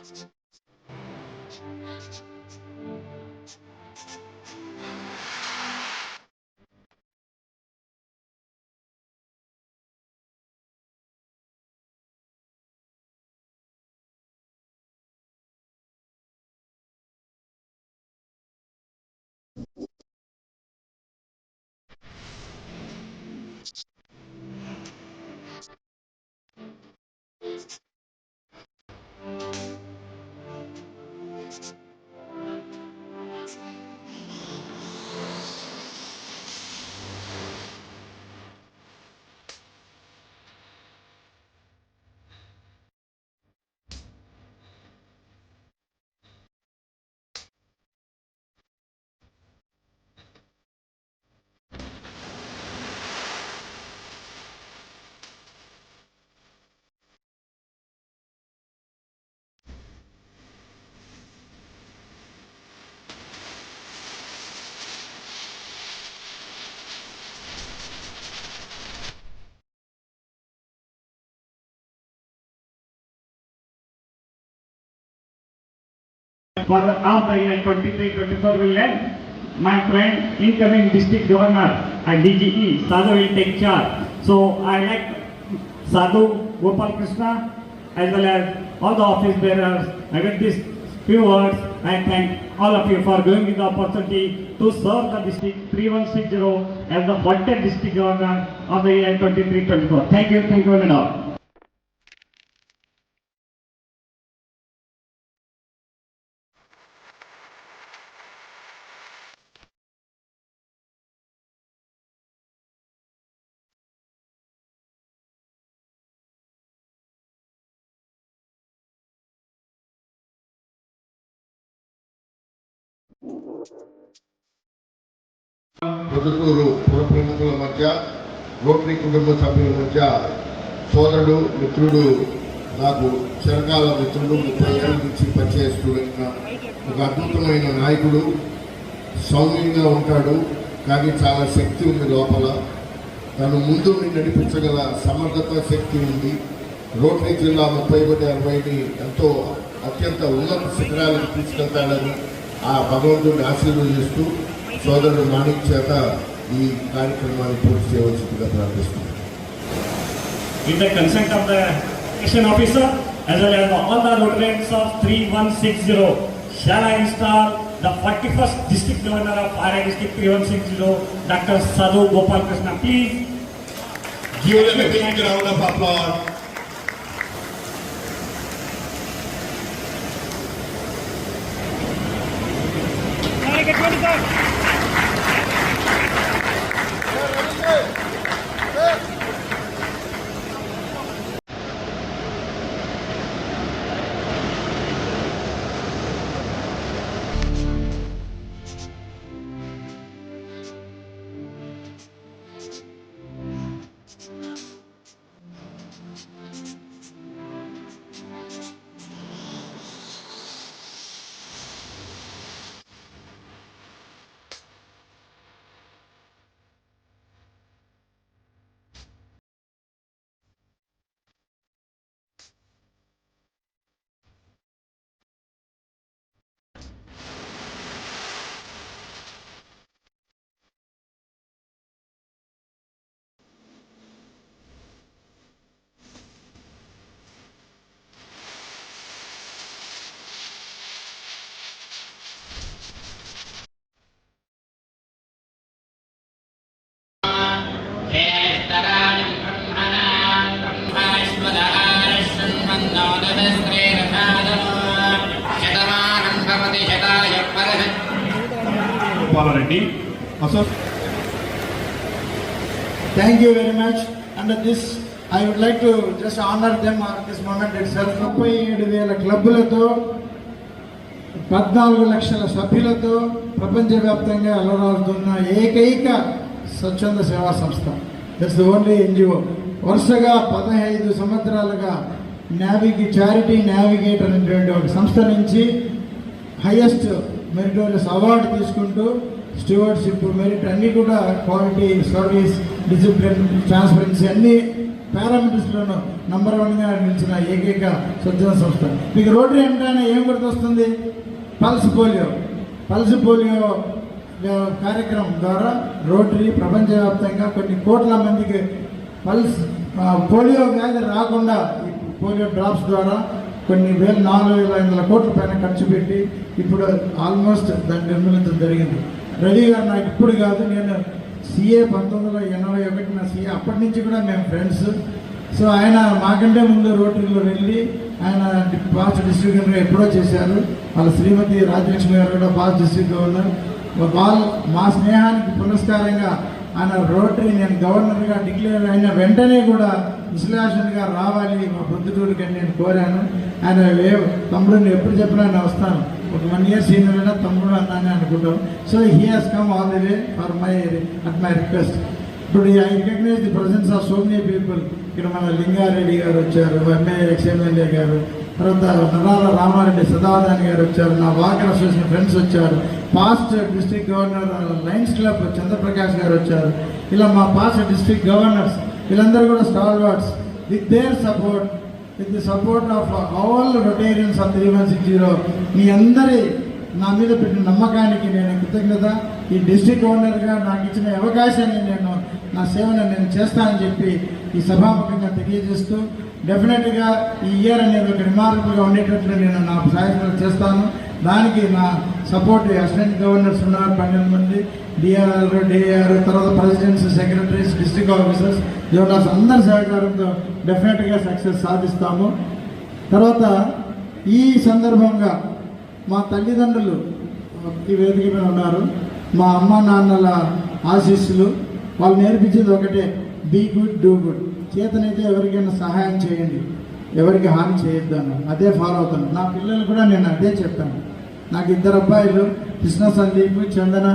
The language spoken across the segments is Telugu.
うん。For the half the year 23-24 will end. My friend, incoming district governor and DGE, Sadhu will take charge. So I like Sadhu, Gopal Krishna, as well as all the office bearers. I with these few words, I thank all of you for giving me the opportunity to serve the district 3160 as the wanted district governor of the year 23-24. Thank you, thank you very much. Proddatur పుర ప్రముఖుల మధ్య రోటరీ కుటుంబ సభ్యుల మధ్య సోదరుడు మిత్రుడు నాకు చిరకాల మిత్రుడు ముప్పై ఏళ్ళ నుంచి పనిచేస్తున్న ఒక అద్భుతమైన నాయకుడు సౌమ్యంగా ఉంటాడు కానీ చాలా శక్తి ఉంది లోపల. తను ముందు నడిపించగల సమర్థత శక్తి ఉంది. రోటరీ జిల్లా ముప్పై ఒకటి అరవైని ఎంతో అత్యంత ఉన్నత శిఖరాలకు తీసుకెళ్తాడని ఆ భగవంతుడిని ఆశీర్వదిస్తూ సోదరుడు మాణిక్ చేత ఈ కార్యక్రమాన్ని పూర్తి చేయవలసిందిగా ప్రార్థిస్తున్నాను with the consent of the station officer as well as all the Rotarians of 3160 shall I install the 41st district governor of RI district 3160 Dr. Sadhu Gopal Krishna please Give them a big round of applause. Thank you. Gopalareddy thank you very much and this I would like to just honor them this moment itself ముప్పై ఏడు వేల క్లబ్బులతో పద్నాలుగు లక్షల సభ్యులతో ప్రపంచవ్యాప్తంగా అలరాడుతున్న ఏకైక స్వచ్ఛంద సేవా సంస్థ. దట్స్ ద ఓన్లీ ఎన్జిఓ వరుసగా పదహైదు సంవత్సరాలుగా నావిగి చారిటీ నావిగేటర్ అనేటువంటి ఒక సంస్థ నుంచి హైయెస్ట్ మెరిటోరియస్ అవార్డు తీసుకుంటూ స్టూవర్డ్షిప్ మెరిట్ అన్నీ కూడా క్వాలిటీ సర్వీస్ డిసిప్లిన్ ట్రాన్స్పరెన్సీ అన్నీ పారామీటర్స్లోనూ నంబర్ వన్గా నిలిచిన ఏకైక స్వచ్ఛంద సంస్థ. మీకు రోటరీ అంటేనే ఏం గుర్తొస్తుంది? Pulse polio. పల్స్ పోలియో కార్యక్రమం ద్వారా రోటరీ ప్రపంచవ్యాప్తంగా కొన్ని కోట్ల మందికి పల్స్ పోలియో వ్యాధి రాకుండా పోలియో డ్రాప్స్ ద్వారా కొన్ని వేల నాలుగు వేల ఐదు వందల కోట్ల పైన ఖర్చు పెట్టి ఇప్పుడు ఆల్మోస్ట్ దాన్ని నిర్మించడం జరిగింది. రవి గారు నాకు ఇప్పుడు కాదు నేను సీఏ పంతొమ్మిది వందల ఎనభై ఒకటి నా సీఏ అప్పటి నుంచి కూడా మేము ఫ్రెండ్స్ సో ఆయన మాకంటే ముందు రోటరీలో వెళ్ళి ఆయన బాస్ డిస్ట్రిక్ట్ గవర్నర్ ఎప్పుడో చేశారు. వాళ్ళ శ్రీమతి రాజలక్ష్మి గారు కూడా బాస్ డిస్ట్రిక్ట్ గవర్నర్ వాళ్ళు మా స్నేహానికి పురస్కారంగా ఆయన రోటరీ నేను గవర్నర్గా డిక్లేర్ అయిన వెంటనే కూడా విశ్లేషణగా రావాలి మా పొద్దుటూరుకి అని నేను కోరాను. ఆయన ఏ తమ్ముడు ఎప్పుడు చెప్పినా నేను వస్తాను. ఒక వన్ ఇయర్ సీనియర్ అయినా తమ్ముడు అన్నానే అనుకుంటాం. So he has come all the way for my at my request ఇప్పుడు I recognise the presence of so many people ఇక్కడ మన లింగారెడ్డి గారు వచ్చారు ఎంఏ ఎక్స్ ఎమ్మెల్యే గారు తర్వాత నరాల రామారెడ్డి సదావధాని గారు వచ్చారు నా వాకర్ అసోసియేషన్ ఫ్రెండ్స్ వచ్చారు. Past district governor Lions club Chandraprakash గారు వచ్చారు. ఇలా మా పాస్ట్ డిస్ట్రిక్ట్ గవర్నర్స్ వీళ్ళందరూ కూడా stalwarts with their support with the support of all Rotarians of three one six zero మీ అందరి నా మీద పెట్టిన నమ్మకానికి నేను కృతజ్ఞత. ఈ డిస్ట్రిక్ట్ ఓనర్గా నాకు ఇచ్చిన అవకాశాన్ని నేను నా సేవను నేను చేస్తానని చెప్పి ఈ సభాముఖంగా తెలియజేస్తూ డెఫినెట్గా ఈ ఇయర్ అనేది ఒక రిమార్కబుల్గా ఉండేటట్లు నేను నా ప్రయత్నాలు చేస్తాను. దానికి నా సపోర్ట్ అసిస్టెంట్ గవర్నర్స్ ఉన్నారు పన్నెండు మంది. డిఆర్ఆర్ డిఆర్ తర్వాత presidents secretaries district officers zonals అందరి సహకారంతో డెఫినెట్గా సక్సెస్ సాధిస్తాము. తర్వాత ఈ సందర్భంగా మా తల్లిదండ్రులు ఈ వేదిక మీద ఉన్నారు. మా అమ్మ నాన్నల ఆశీస్సులు. వాళ్ళు నేర్పించేది ఒకటే బీ గుడ్ డూ గుడ్ చేతనైతే ఎవరికైనా సహాయం చేయండి. ఎవరికి హాని చేయొద్దు అదే ఫాలో అవుతాను. నా పిల్లలు కూడా నేను అదే చెప్తాను. నాకు ఇద్దరు అబ్బాయిలు Krishna Sandeep Chandana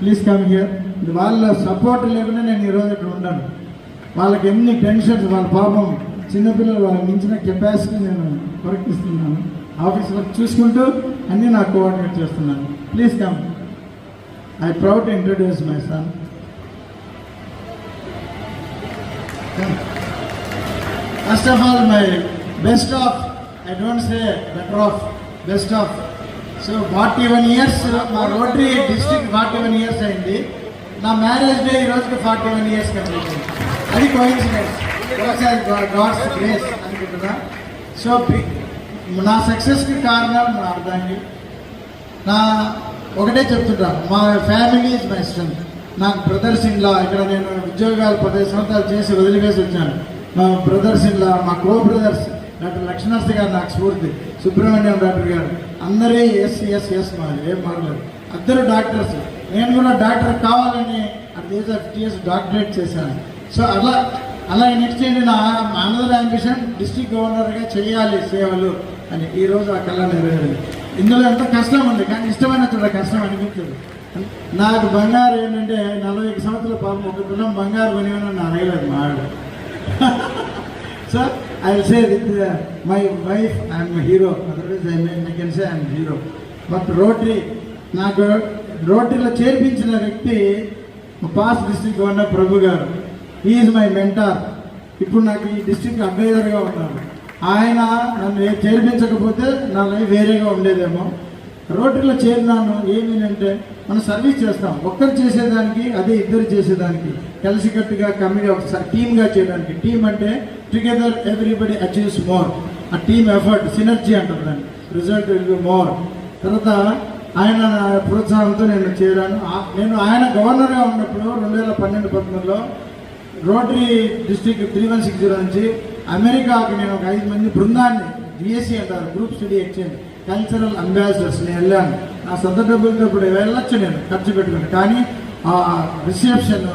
please come here వాళ్ళ సపోర్ట్ లేకుండా నేను ఈరోజు ఇక్కడ ఉండను. వాళ్ళకి ఎన్ని టెన్షన్స్ వాళ్ళ పాపం చిన్నపిల్లలు వాళ్ళకి మించిన కెపాసిటీ నేను ప్రకటిస్తున్నాను ఆఫీస్ వర్క్ చూసుకుంటూ అన్నీ నాకు కోఆర్డినేట్ చేస్తున్నాను. Please come I proud introduce my son first of all my best of I don't say better of best of so forty one years మా Rotary district forty one years అయింది. నా మ్యారేజ్ డే ఈ రోజుకి ఫార్టీ వన్ ఇయర్స్ కంప్లీట్ అయింది అది కోయిన్సిడెన్స్ గాడ్స్ గ్రేస్ అనుకుంటున్నా. సో నా సక్సెస్కి కారణం నా అర్థాన్ని. నా ఒకటే చెప్తుంటాను మా ఫ్యామిలీ ఇస్ మై స్ట్రెంత్ నాకు బ్రదర్స్ ఇన్లా ఇక్కడ నేను ఉద్యోగాలు పదిహేను సంవత్సరాలు చేసి వదిలివేసి వచ్చాను. మా బ్రదర్స్ ఇన్లా మా కో బ్రదర్స్ డాక్టర్ లక్ష్మణర్స్ గారు నాకు స్ఫూర్తి సుబ్రహ్మణ్యం డాక్టర్ గారు. అందరే ఎస్ ఎస్ ఎస్ మాది ఏం మారలేదు అందరూ డాక్టర్స్. నేను కూడా డాక్టర్ కావాలని at age of TS doctorate చేశాను. సో అలా అలా నెక్స్ట్ ఏంటి నా అనదర్ అంబిషన్ డిస్ట్రిక్ట్ గవర్నర్గా చేయాలి సేవలు అని ఈరోజు ఆ కళ నెరవేరింది. ఇందులో ఎంత కష్టం ఉంది కానీ ఇష్టమైన చూడ కష్టం అనిపించదు. నాకు బంగారు ఏంటంటే నలభై సంవత్సరాల పాపం ఒక తులం బంగారు కొనివని నా అడగలేదు మా ఆవిడ. So I say with my wife I'm hero otherwise I I can say I'm hero but Rotary నాకు రోటరీలో చేర్పించిన వ్యక్తి పాస్ డిస్ట్రిక్ట్ గవర్నర్ ప్రభు గారు. ఈజ్ మై మెంటార్ ఇప్పుడు నాకు ఈ డిస్ట్రిక్ట్ అడ్వైజర్గా ఉన్నారు. ఆయన నన్ను చేర్పించకపోతే నా లైఫ్ వేరేగా ఉండేదేమో. రోటరీలో చేరినాను ఏమి అంటే మనం సర్వీస్ చేస్తాం. ఒక్కరు చేసేదానికి అదే ఇద్దరు చేసేదానికి కలిసికట్టుగా కమ్మిగా ఒకసారి టీమ్గా చేయడానికి. టీం అంటే టుగెదర్ ఎవ్రీబడి అచీవ్స్ మోర్ ఆ టీమ్ ఎఫర్ట్ సినర్జీ అంటారు దాన్ని. రిజల్ట్ విల్ బి మోర్ తర్వాత ఆయన ప్రోత్సాహంతో నేను చేరాను. నేను ఆయన గవర్నర్గా ఉన్నప్పుడు రెండు వేల పన్నెండు పంతొమ్మిదిలో Rotary district three one six zero నుంచి అమెరికాకి నేను ఒక ఐదు మంది బృందాన్ని బిఎస్సీ అంటారు group study exchange cultural ambassadors నేను వెళ్ళాను. నా సొంత డబ్బులతో ఇప్పుడు వెళ్ళొచ్చు నేను ఖర్చు పెట్టుకుని. కానీ ఆ రిసెప్షన్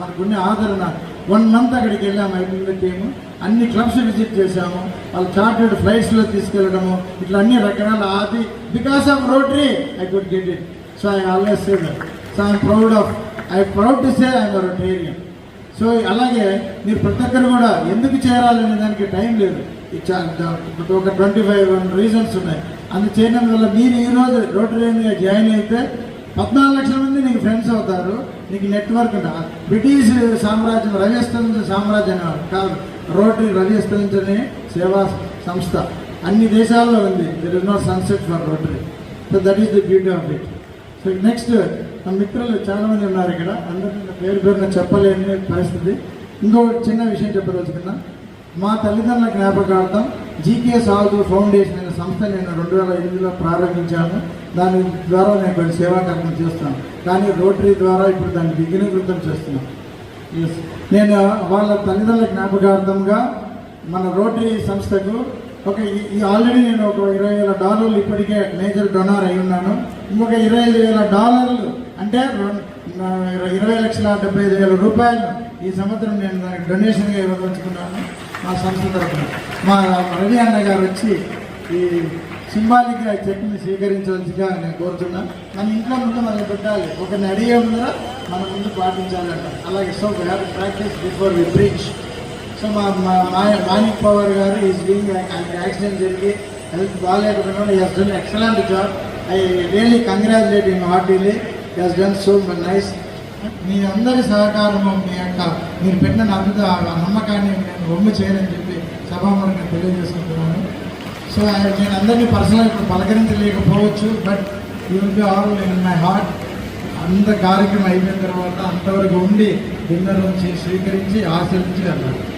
మనకున్న ఆదరణ వన్ మంత్ అక్కడికి వెళ్ళాము ఐదు టీము అన్ని క్లబ్స్ విజిట్ చేశాము. వాళ్ళు చార్టెడ్ ఫ్లైట్స్లో తీసుకెళ్ళడము. ఇట్లా అన్ని రకరకాల ఆది because of Rotary I could get it so I always say that so I'm proud of I proud to say I'm Rotarian so అలాగే మీరు ప్రతి ఒక్కరు కూడా ఎందుకు చేరాలనే దానికి టైం లేదు. ఒక ట్వంటీ ఫైవ్ రీజన్స్ ఉన్నాయి. అందు చేయడం వల్ల మీరు ఈరోజు రోటరీగా జాయిన్ అయితే పద్నాలుగు లక్షల మంది నీకు ఫ్రెండ్స్ అవుతారు. నీకు నెట్వర్క్ ఉండ బ్రిటిష్ సామ్రాజ్యం రవి సామ్రాజ్యం కాదు. రోటరీ రవి సేవా సంస్థ. అన్ని దేశాల్లో ఉంది. There is not sunset for Rotary. So that is the beauty of it so next నా మిత్రులు చాలా మంది ఉన్నారు ఇక్కడ. అందరినీ పేరు పేరున చెప్పలేని పరిస్థితి. ఇంకో చిన్న విషయం చెప్పదలుచుకున్నా మా తల్లిదండ్రుల జ్ఞాపకార్థం జీకే సాధు ఫౌండేషన్ అనే సంస్థ నేను రెండు వేల ఎనిమిదిలో ప్రారంభించాను. దాని ద్వారా నేను కొన్ని సేవా కార్యక్రమం చేస్తాను. కానీ రోటరీ ద్వారా ఇప్పుడు దాన్ని విఘ్నీకృతం చేస్తున్నాను. నేను వాళ్ళ తల్లిదండ్రుల జ్ఞాపకార్థంగా మన రోటరీ సంస్థకు ఒక ఈ- ఈ ఆల్రెడీ నేను ఒక ఇరవై వేల డాలర్లు ఇప్పటికే మేజర్ డొనార్ అయి ఉన్నాను. ఇంకొక ఇరవై ఐదు వేల డాలర్లు అంటే రెండు- ఇరవై లక్షల డెబ్బై ఐదు వేల రూపాయలు ఈ సంవత్సరం నేను దానికి డొనేషన్గా ఇవ్వదలుచుకున్నాను. మా సంస్థ తరఫున. మా రవి అన్న గారు వచ్చి ఈ సింబాలిక్గా చెక్ని స్వీకరించవలసిగా నేను కోరుతున్నాను మన ఇంట్లో ముందు మనం పెట్టాలి. ఒకరిని అడిగే ముందర మన ముందు పాటించాలంట. అలాగే so we have practice before we preach so మా మా మానిక్ పవర్ గారు ఈజ్ డూయింగ్ యాక్సిడెంట్ జరిగి హెల్త్ బాగాలేకపోయినా ఈ he's done excellent job I really congratulate in heartily has done so nice మీ అందరి సహకారము మీ యొక్క మీరు పెట్టిన నమ్మక ఆ నమ్మకాన్ని నేను రొమ్మ చేయనని చెప్పి సభాముఖంగా తెలియజేసుకుంటున్నాను. సో నేను అందరినీ పర్సనల్ ఇప్పుడు పలకరించలేకపోవచ్చు but you will be all in my heart అంత కార్యక్రమం అయిపోయిన తర్వాత అంతవరకు ఉండి డిన్నర్ నుంచి స్వీకరించి ఆచరించి అన్నారు